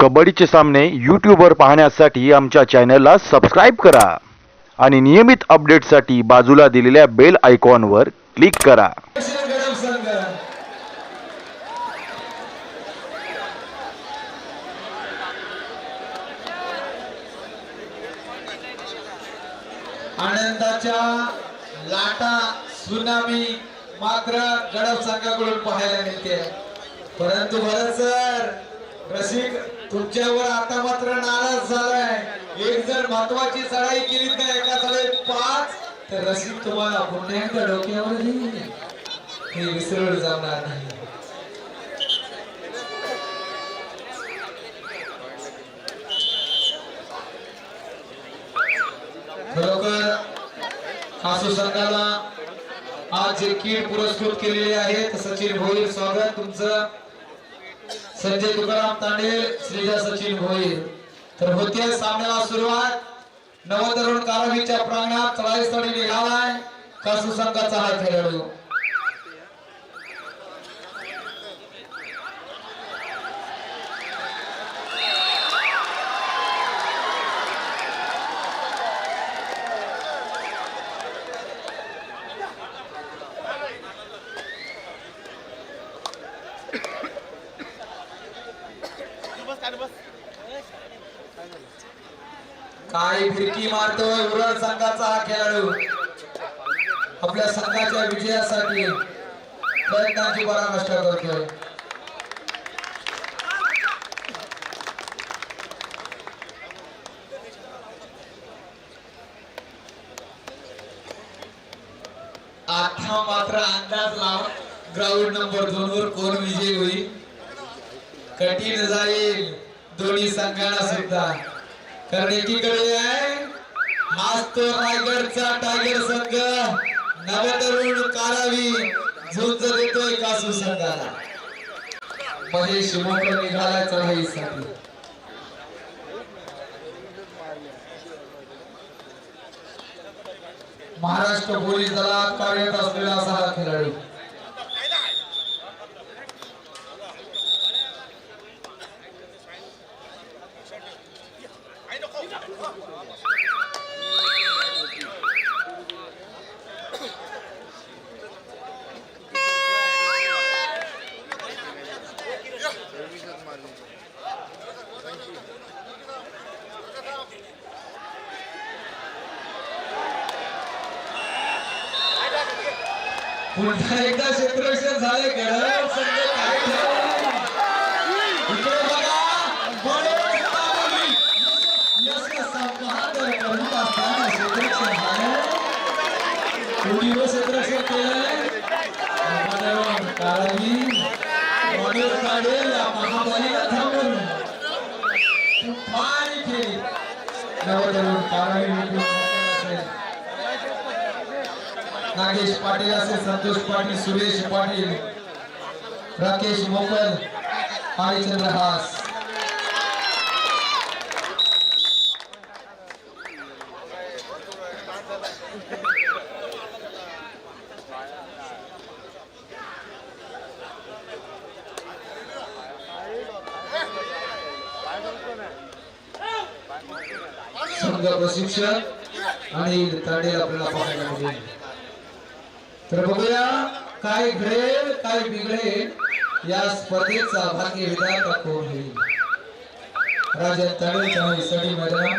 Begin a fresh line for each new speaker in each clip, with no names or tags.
कबड्डीचे सामने यूट्यूबवर पाहण्यासाठी आमच्या चॅनलला सबस्क्राईब करा. आणि नियमित अपडेटसाठी बाजूला दिलेल्या बेल आयकॉनवर क्लिक करा.
आनंदाच्या लाटा सुनामी मात्र गडप संघाकडून पाहायला मिळते. परंतु भरत सर रसिक तुमच्यावर आता मात्र नाराज झालाय. एक जर महत्वाची चढाई केली तर एका चढाईत पाच तर रसिक तुम्हाला पुन्हा एकदा डोक्यावर येईल. हे विसरलं जाणार नाही. खरोखर खासू संघाला आज जे कीड पुरस्कृत केलेले आहेत सचिन भोईर स्वागत तुमचं. संजय तुकाराम तांडे श्रीजा सचिन भोईर. तर होते सामन्याला सुरुवात. नवतरुण कारवीच्या प्रांगणात चढाईस्थळी निघालाय. कासू संघाचा हा खेळाडू काय फिरकी मारतोय उरण संघाचा हा खेळाडू. आपल्या संघाच्या विजयासाठी प्रयत्नांची पराकाष्ठा करतोय. आता मात्र अंदाज लाव ग्राउंड नंबर दोन वर कोण विजय होईल? कठीण जाईल. दोन्ही संघाला सुद्धा. कारण एकीकडे आहे हाच तो रायगडचा टायगर संघ नवतरुण कारावी झुंज देतोय कासू संघाला. महेश मोकर निघाला चढाईसाठी. महाराष्ट्र पोलीस दलात कार्यरत असलेला असा हा खेळाडू नवतरुण काळजी विपुल नागेश पाटील असेल संतोष पाटील सुरेश पाटील राकेश मोकल हरिचंद्र हास संघ प्रशिक्षक आणि तांडेल आपल्याला पाहायला मिळेल. तर बघूया काय घडेल काय बिघडेल या स्पर्धेचा भाग्य विधाता कोण होईल? राजा तळेल चढाई सडी मैदान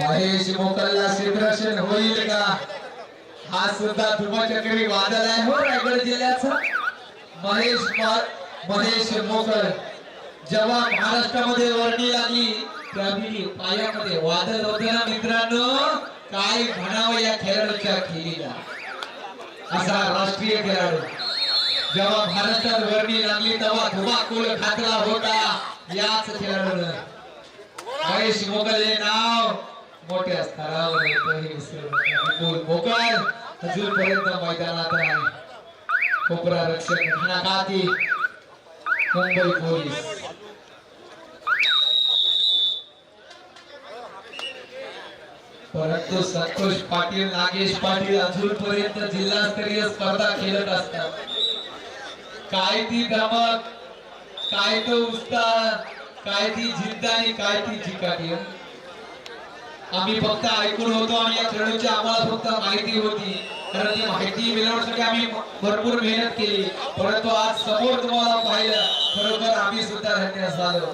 महेश मोकलला क्षेत्ररक्षण होईल का हा सुद्धा धुमचक्री वादळ आहे हो रायगड जिल्ह्याचा महेश मा- महेश जेव्हा महाराष्ट्रामध्ये वर्णी लागली. त्यावेळी पायामध्ये वादळ होते ना मित्रांनो? काय म्हणावं या खेळाडूच्या खेळीला? असा राष्ट्रीय खेळाडू. जेव्हा भारतात वर्णी लागली तेव्हा धुमाकूल घातला होता. याच खेळाडूनं. महेश मोगल हे नाव. मोठ्या स्तरावर येतं विपुल मोगल. अजूनपर्यंत मैदानात आहे. कोपरा रक्षक घणाघाती मुंबई पोलीस परंतु संतोष पाटील नागेश पाटील अजूनपर्यंत जिल्हास्तरीय स्पर्धा खेळत असतात. काय ती धमक काय तो उत्साह काय ती जिद्द आणि काय ती जिकाटी आम्ही फक्त ऐकून होतो आणि या खेळाडूची आम्हाला फक्त माहिती होती. कारण ती माहिती मिळवण्यासाठी आम्ही भरपूर मेहनत केली. परंतु आज समोर तुम्हाला पाहिलं खरोखर आम्ही सुद्धा धन्य झालो.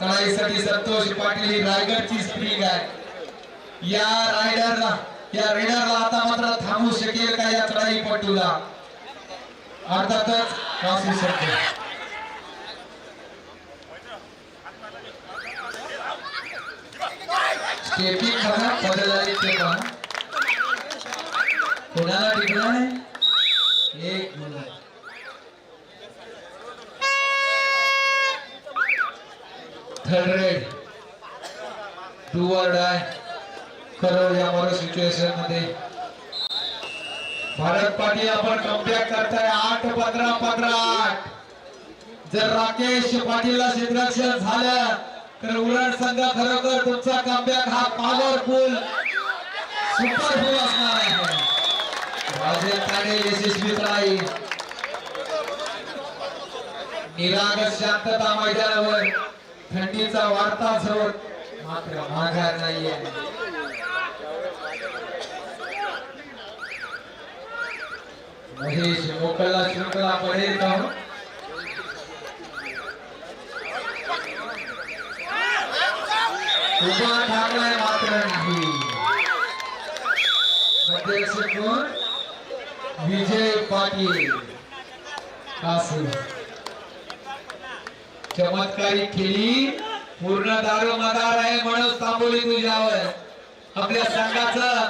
चढाईसाठी संतोष पाटील ही रायगडची स्प्रिंग आहे या रायडरला या रेडरला आता मात्र थांबू शकेल का या चढाई पटूला? अर्थातच वाचू शकतो. स्टेपिंग बघा बदलणारी ते पहा कोणाला टिकलाय एक गुण थर्ड रेड टू वर्ड आहे. खरं या मरो सिच्युएशनमध्ये. भारत पाटील आपण कमबॅक करताय. आठ पंधरा पंधरा आठ. जर राकेश पाटीलला क्षेत्ररक्षण झालं तर उरण संघ खरोखर तुमचा कमबॅक हा पॉवरफुल सुपरफुल असणार आहे. राजेश ठाणे यशस्वी राहील निरागस शांतता मैदानावर थंडीचा वाढता झोत मात्र माघार नाहीये. महेश मोकळला शृंखला पडेल का उभा ठाकलाय मात्र नाही. अध्यक्ष कोण विजय पाटील. चमत्कारी खेळी. पूर्ण दारू मदार आहे म्हणून तांबोली तुझ्यावर. आपल्या संघाचं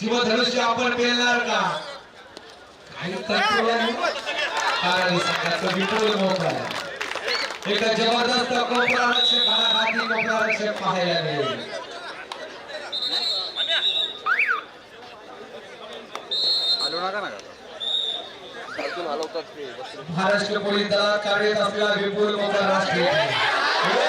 शिवधनुष्य आपण पेलणार का? काही संघाचं विपुल मोठं आहे. जबरदस्त कोपरारक्षक हाती कोपरारक्षक पाहायला मिळेल.
आलो नका ना अजून हलवतात ते बस
महाराष्ट्र पोलीस दलात कार्यरत असलेला विपुल राष्ट्रीय हो,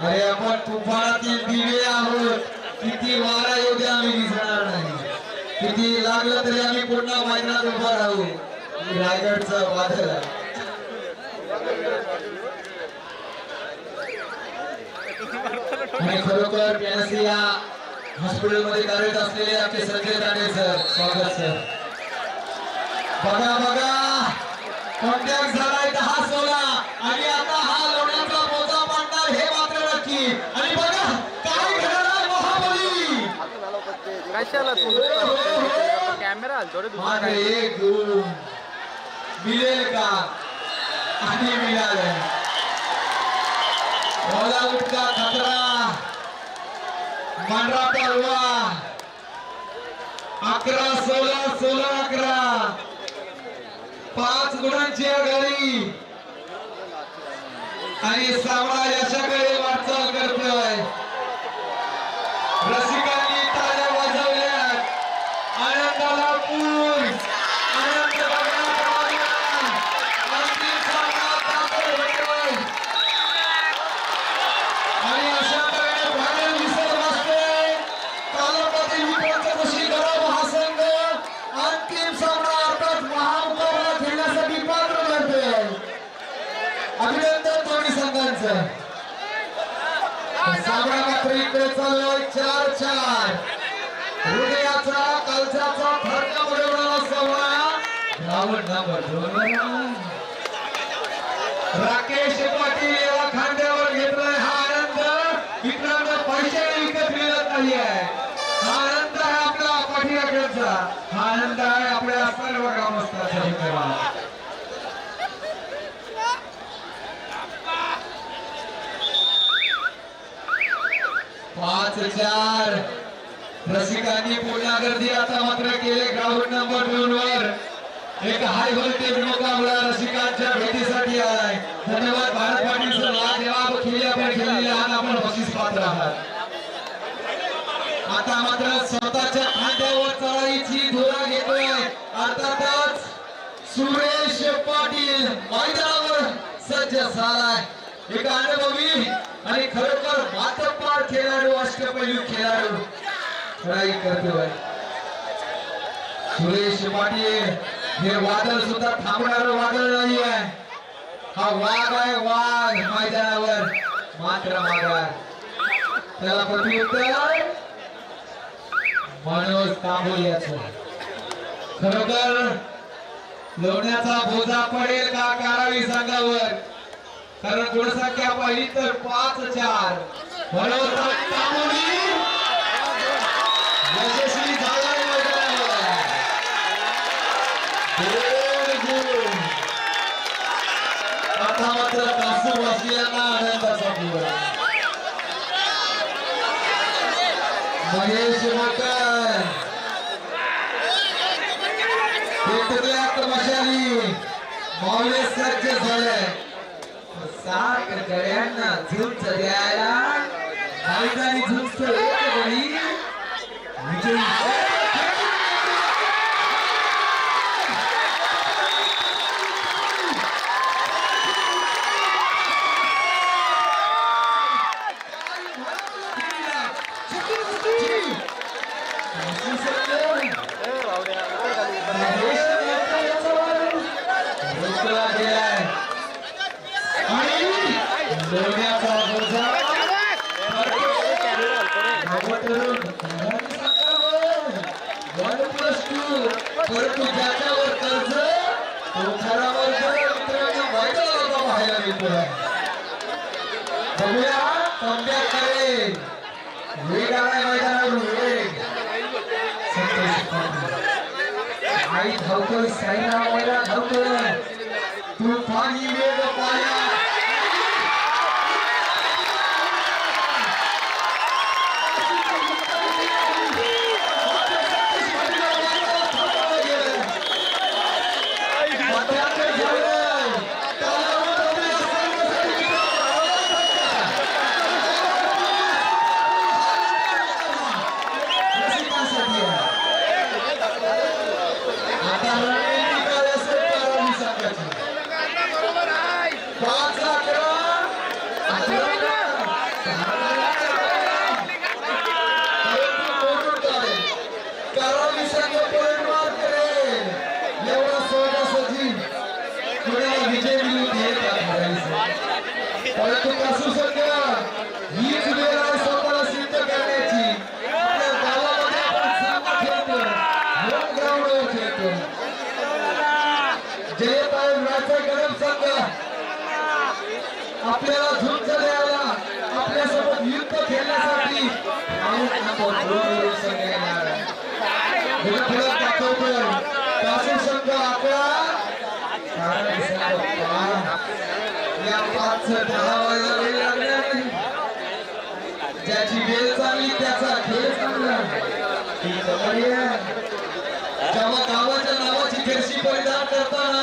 अरे आपण तुफानातील दिवे आहोत. किती वारा येऊ द्या आम्ही दिसणार नाही. किती लागलं तरी आम्ही पुन्हा मैदानात उभा राहू. रायगडचं वादळ. आणि खरोखर पीएनसी या हॉस्पिटलमध्ये कार्यरत असलेले आपले संजय तांडे सर स्वागत सर. बघा बघा. कॉन्टॅक्ट झालाय दहा सोळा. आणि आता हा लोण्याचा मोजा पाडणार हे मात्र नक्की. आणि बघा काय घडणार महाबली.
कशाला तू कॅमेरा थोडे
मात्र एक गुण मिळेल का? आणि मिळालं. ओला उठका खतरा. मांढरा परवा अकरा सोळा सोळा अकरा. पाच गुणांची आघाडी. आणि सामना यशाकडे वाटचाल करतोय. सर्व ग्रामस्थांचा धन्यवाद पाच चार. रसिकांनी पुन्हा गर्दी आता मात्र केले ग्राउंड नंबर दोन वर. एक हाय व्होल्टेज मुकाबला रसिकांच्या भेटीसाठी आलाय. धन्यवाद भारत पाटील सर हा जवाब खेळले आपण खेळलेले आहात आपण बक्षीस पात्र आहात. आता मात्र स्वतःच्या खांद्यावर चढाईची धोरण सुरेश पाटील मैदानावर सज्ज झालाय. एक अनुभवी आणि खरोखर मातपार खेळाडू अष्टपैलू खेळाडू. चढाई करतोय सुरेश पाटील हे वादळ सुद्धा थांबणार वादळ नाही आहे हा वाघ आहे वाघ मैदानावर. मात्र मागार त्याला प्रतिउत्तर मनोज तांबोलीचं खरोखर लोण्याचा बोजा पडेल का कारावी संघावर? कारण गुणसंख्या पाहिली तर पाच चार. म्हणून यशस्वी झाला आता मात्र कासू आनंदाचा दिवस. महेश मकर पेटल्यात मशाली मावळे सज्ज झाले सात गड्यांना झुंज द्यायला मैदानी झुंज एक गडी विजयी परंतु ज्याच्यावर कर्ज तो खरा वर्ग मित्रांनो मैदानाला पाहायला मिळतोय बघूया कमबॅक करेल वेग मैदानावर संतोष आई धावतोय साईराम मैदान धावतोय तुफानी वेग पाया मध्याकडे झालंय. त्याला उठवलंय संघासाठी. रसिकांसाठी आहे. आता रणनीती काय असेल तर आम्ही सांगायची. पाच अकरा, अकरा, परंतु मोडून काढेल. करावी संघ परिमाण करेल. एवढा सहजासहजी कुणाला विजय मिळवून देत आहे. परंतु कासू संघ हीच वेळ आहे स्वतःला सिद्ध करण्याची आपल्या गावामध्ये आपण चांगला खेळतो होम ग्राउंडवर खेळतो जयताई राजा गरम संघ आपल्याला झुंज द्यायला आपल्यासोबत युद्ध खेळण्यासाठी आणि आपण बरोबर संघ येणार आहे. पुढे पुढे दाखवतोय कासू संघ अकरा कारण संघ पाच. या पाच दहा वेळेला वेळ लागणार नाही. ज्याची वेळ चालली त्याचा खेळ चांगला ही जेव्हा गावाच्या नावाची जर्सी परिधान करताना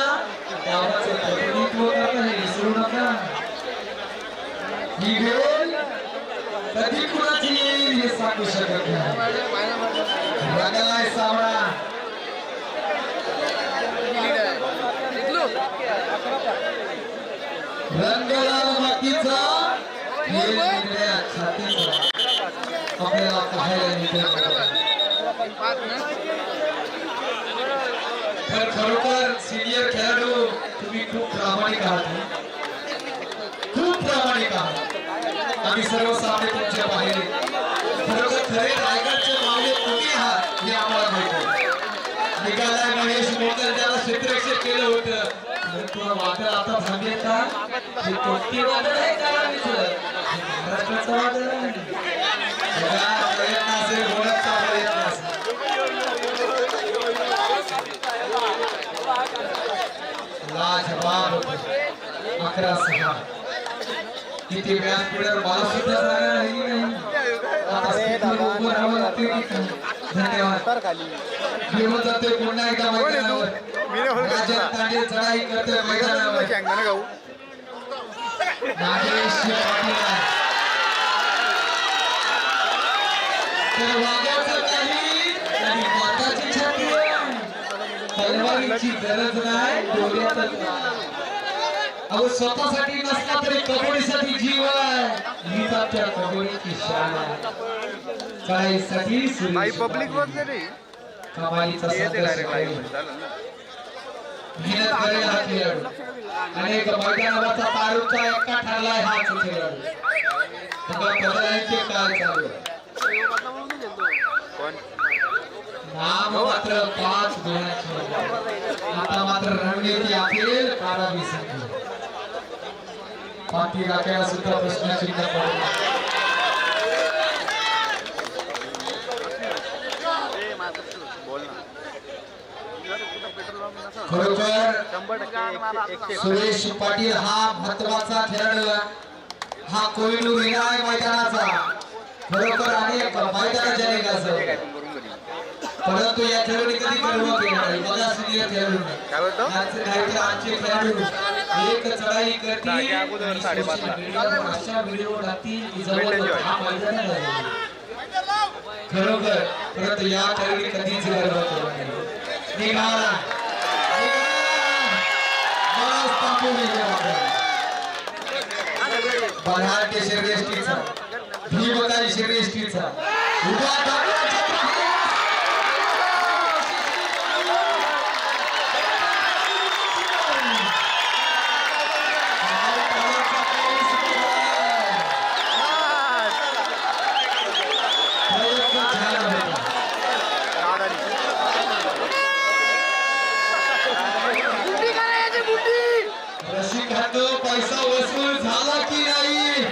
गावाचं प्रतिनिधित्व करता हे विसरू नका ही वेळ कधी कुणा कोणी सांगू शकत नाही. रंगलाय सावळा. रंगलाल मातीचा आपल्याला पाहायला मिळतो. तर खरोखर सिनियर खेळाडू तुम्ही खूप प्रामाणिक आहात. खूप प्रामाणिक आहात. आम्ही सर्व सामने तुमचे पाहिले खरे रायगडचे मावळे कुठे आहात हे आम्हाला माहिती निघाला गणेश मोकर त्याला क्षेत्ररक्षक केलं होतं परंतु वादळ आता थांबले का? हे वादळ आहे का महाराष्ट्राचं वादळ प्रयत्न असेल गोळ्याचा प्रयत्न असेल. लाजवाब अकरा सहा. किती व्यासपीठावर मला सुद्धा जागा राहिली नाही. धन्यवाद. जाते पुन्हा एकदा मैदानावर. चढाई करते मैदानावर.
नागेश तर
वाघाचं काही आणि माताची छाती तलवारीची गरज नाही डोळ्याचं अहो स्वतःसाठी नसला तरी कबड्डीसाठी जीव आहे. हीच आमच्या कबड्डीची शान आहे कळाईसाठी
नाही पब्लिक नाही.
कमालीचा मेहनत करेल हा खेळाडू. अनेक मैदानावरचा तारूचा एका ठरलाय हाच खेळाडू. बघा काय चालू नाम मात्र पाच गुणाचे आता मात्र रणनीती अखेर काढावी संधी बाकी राखायला सुद्धा प्रश्न चिन्ह
बोल
खरोखर सुरेश पाटील हा महत्त्वाचा खेळाडू हा कोविड हिरा मैदानाचा. खरोखर अनेक मैदानाच्या
काय
निघाचं
पण करून घरी
परंतु या खेळाडूने कधी केला नाही. बघा सिनियर खेळाडू आजचे नाहीतर आजचे खेळाडू एक चढाई करतील. अशा व्हिडिओ की. हा. खरोखर परंतु या खेळाडूने कधीच गर्व केला नाही. निघाला. शिरदेष्टीचा भीमकाई शिरदेष्टीचा उभा रसिकांनो पैसा वसूल झाला की नाही?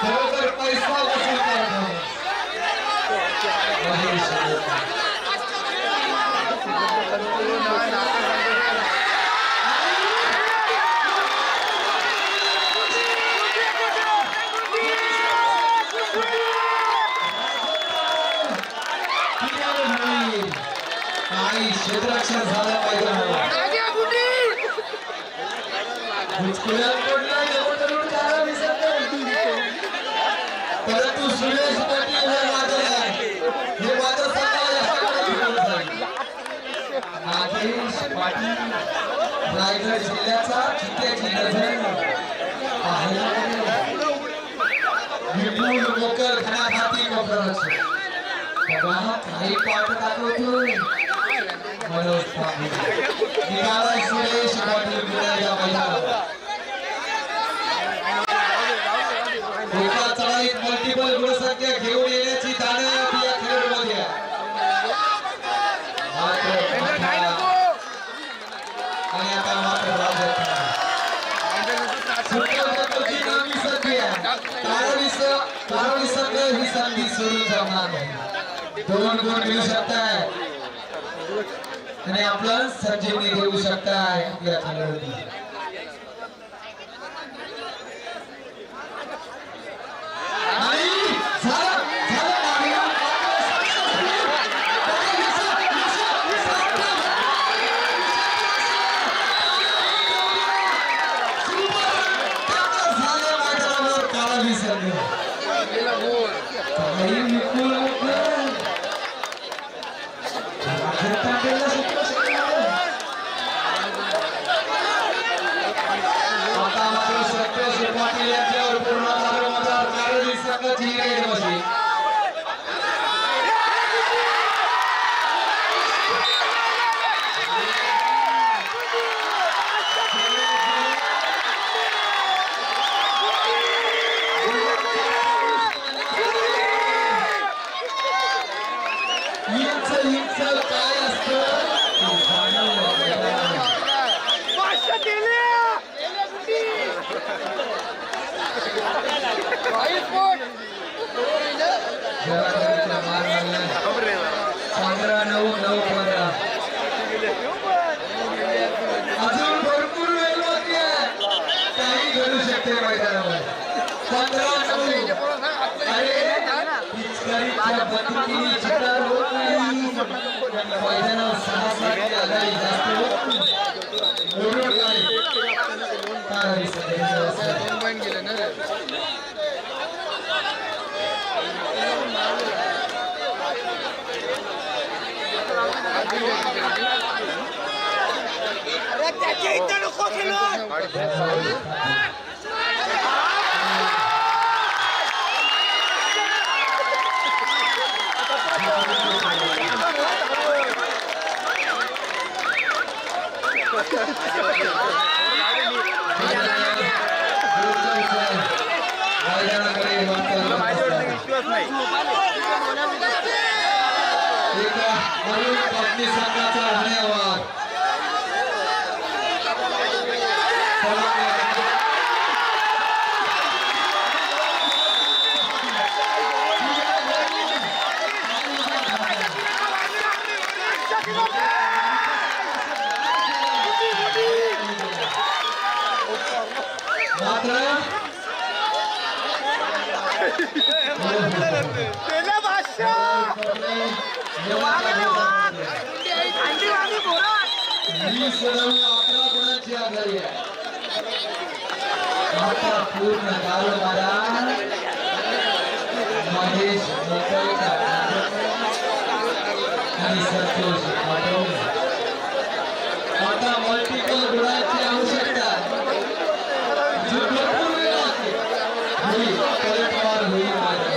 खरोखर पैसा वसूल करतो. काही क्षेत्ररक्षण झालं पाहिजे भुजकुल्यात पडला एवढं तरुण त्याला दिसत नाही. परंतु सुरेश पाटील हे वादळ आहे हे वादळ सकाळी असताना झाले. नागेश पाटील रायगड जिल्ह्याचा चित्त्याची नजर पाहायला मिळेल. विपुल मोकर घनाघाती कोपराचे बघा काही पाठ दाखवतोय मनोज पाटील निघाला सुरेश पाटील पुण्याच्या मैदानात एका चढाईत मल्टिपल गुणसंख्या घेऊन येण्याची खेळाडूमध्ये आणि आता मात्र ही संधी सोडून जाणार नाही दोन गुण घेऊ शकताय. आणि आपलं संजीवनी घेऊ शकताय आपल्या खेळाडूंनी आणि झालं, झालं नाही. झालं मैदानावर काळा विसर्ग. काही विपुल होतं. खेळता खेळता सुटलं सगळं. आता मात्र सत्य पाटील यांच्यावर पूर्ण दारोमदार कारणी संघाची रेड बसली इंच इंच काय पंधरा नऊ नऊ पंधरा अजून भरपूर वेळ बाकी आहे. काही घडू शकते मैदानावर. पंधरा नऊ. अरे बंदुकीने चिकार होत नाही मैदानावर सहा सात आघाडी जास्त होत नाही. ओरड नाही. काय सगळ्यांचं असं. मैदानाकडे वाटचाल
विश्वास नाही
एका अरुण पत्नी संघाचा धन्यवाद मात्र वीस रन अकरा गुणांची आघाडी आहे आता पूर्ण गावबारा महेश मोकळकर आणि संतोष पाटील आता मल्टिपल गुणांची आवश्यकता जी भरपूर वेळ लागते. होईल पलटवार होईल माझी.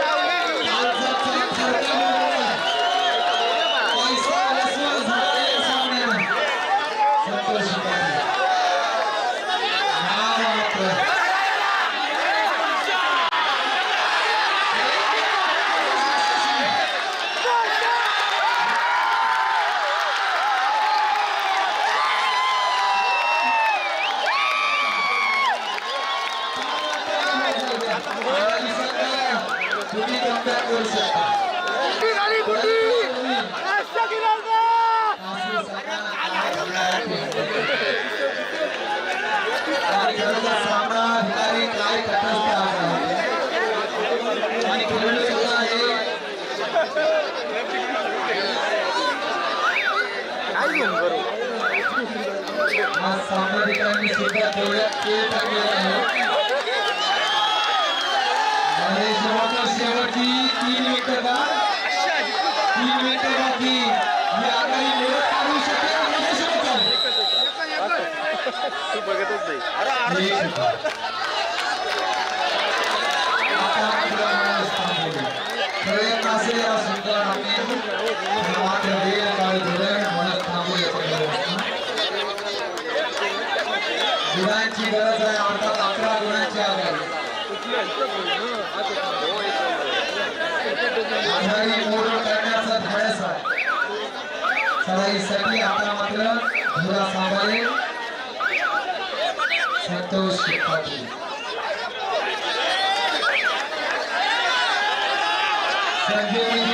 माणसाचा खर्च मोडला. पैसा वसूल झाला या सामन्यानं. संतोष पाटील. हा मात्र. आणि सगळं तुम्ही comeback करू शकता आणि खरोखर सामना अधिकारी काय तटस्थ आहे आणि खेळणं सुद्धा आहे आज सामनाधिकाऱ्यांनी सुद्धा डोळ्यात तेल आहे तीन विकेट तीन विकेट बाकी ही आघाडी काढू शकेल
तू बघतच नाही
या सुंदर आम्ही म्हणत थांबू गुणांची गरज आहे अर्थात अकरा गुणांची आघाडी आघाडी पूर्ण करण्याचा धाडस आहे. सराईसाठी आता मात्र धुरा सांभाळे संतोष पाटील संजीवनी